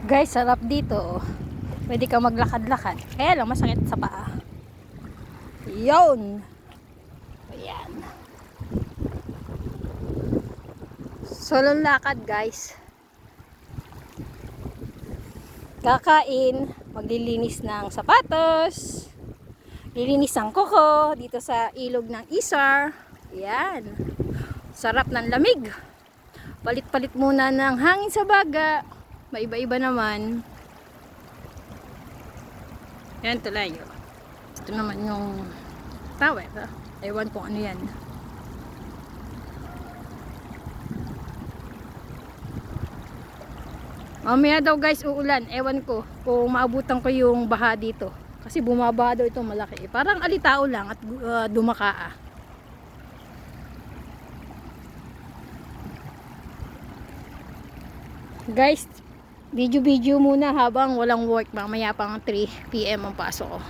Guys, sarap dito. oh. Pwede ka maglakad-lakad. Kaya lang masakit sa paa. Yun. Ayan. Solo lakad guys. Kakain, maglilinis ng sapatos, lilinis ng kuko dito sa ilog ng Isar. Ayan. Sarap ng lamig. Palit-palit muna ng hangin sa baga. Maiba-iba naman. Yan tulay. oh. Ito naman yung tower. ah. Ewan kung ano yan. Mamaya daw guys uulan. Ewan ko kung maabutan ko yung baha dito. Kasi bumaba daw ito malaki. Parang alitao lang at uh, dumakaa. Guys, video-video muna habang walang work. Mamaya pang 3 p.m. ang pasok ko.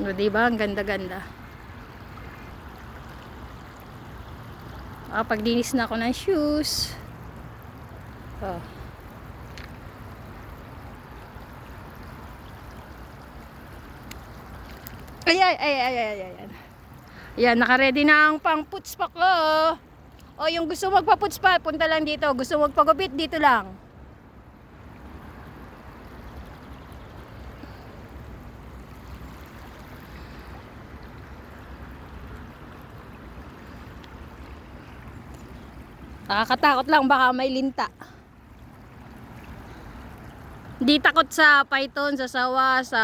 O, diba? Ang ganda-ganda. Paglinis na ako ng shoes. Oh. Ay, ay, ay, ay, ay, ay, ay. Yan, naka-ready na ang pang puts pa ko. O, yung gusto magpa-puts pa, punta lang dito. Gusto magpagupit, dito lang. Nakakatakot lang, baka may linta. Di takot sa python, sa sawa, sa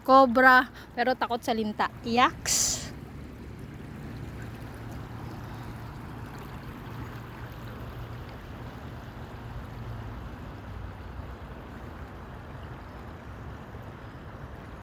cobra, pero takot sa linta. Yaks!